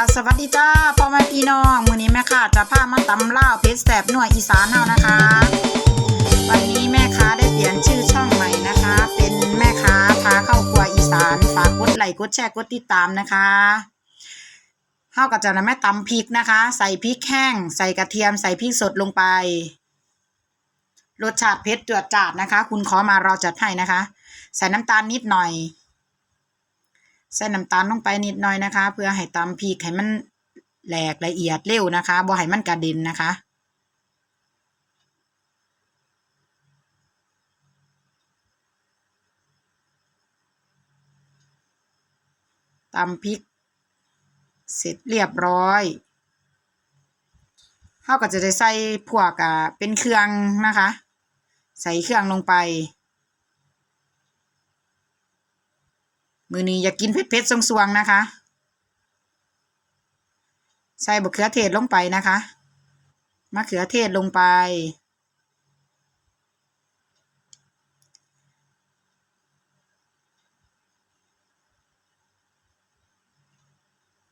อะสวัสดีจ้าพ่อแม่พี่น้องมื้อนี้แม่ค้าจะพามาตำเลาเพชรแสบหน่วยอีสานเฮานะคะ วันนี้แม่ค้าได้เปลี่ยนชื่อช่องใหม่นะคะ เป็นแม่ค้าพาเข้าครัวอีสานฝากกดไลค์กดแชร์กดติดตามนะคะเฮาก็จะนำแม่ตำพริกนะคะ ใส่พริกแห้ง ใส่กระเทียมใส่พริกสดลงไปรสชาติเผ็ดจืดจาดนะคะ คุณขอมาเราจัดให้นะคะ ใส่น้ำตาลนิดหน่อย ใส่น้ำตาลลงไปนิดหน่อยนะคะ เพื่อให้ตำพริกให้มันแหลกละเอียดเร็วนะคะบ่ให้มันกระเด็นนะคะ ตำพริก เสร็จเรียบร้อยเขาก็จะได้ใส่พวกอะเป็นเครื่องนะคะ ใส่เครื่องลงไป มือนี้อยากกินเผ็ดๆสวงๆนะคะ ใส่บะเขือเทศลงไปนะคะมะเขือเทศลงไป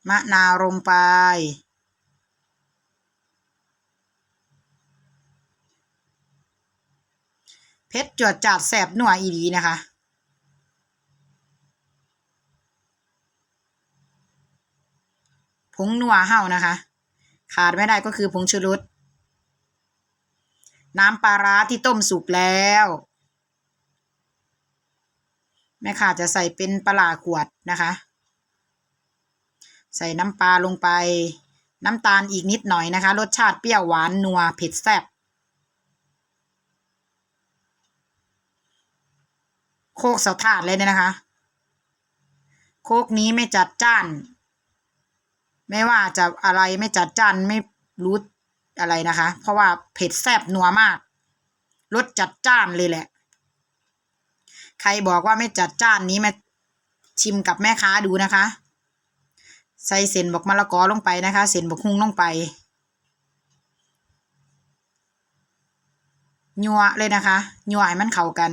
มะนาวลงไปเผ็ดจวดจัดแสบหนัวอีดีนะคะ ผงนัวเห่านะคะ ขาดไม่ได้ก็คือผงชูรสน้ำปลาร้าที่ต้มสุกแล้วแม่ค่ะจะใส่เป็นปลาขวดนะคะ ใส่น้ำปลาลงไป น้ำตาลอีกนิดหน่อยนะคะ รสชาติเปรี้ยวหวานนัวเผ็ดแซ่บโคกเสาถาดเลยเนี่ยนะคะ โคกนี้ไม่จัดจ้าน ไม่ว่าจะอะไรไม่จัดจ้านไม่รู้อะไรนะคะ เพราะว่าเผ็ดแซ่บนัวมากรสจัดจ้านเลยแหละ ใครบอกว่าไม่จัดจ้านนี้มาชิมกับแม่ค้าดูนะคะ ใส่เส้นบอกมะละกอลงไปนะคะ เส้นบอกฮุ้งลงไปยัวเลยนะคะยัวให้มันเข้ากัน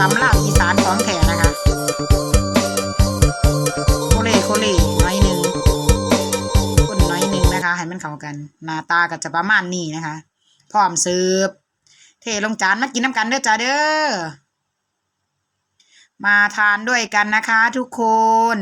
ตำลาบอีสานของแท้นะคะโคเล่โคเล่น้อยหนึ่งคนน้อยหนึ่งนะคะให้มันเข้ากัน หน้าตาก็จะประมาณนี้นะคะ พร้อมเสิร์ฟเทลงจานมากินน้ำกันเด้อจ้าเด้อมาทานด้วยกันนะคะทุกคน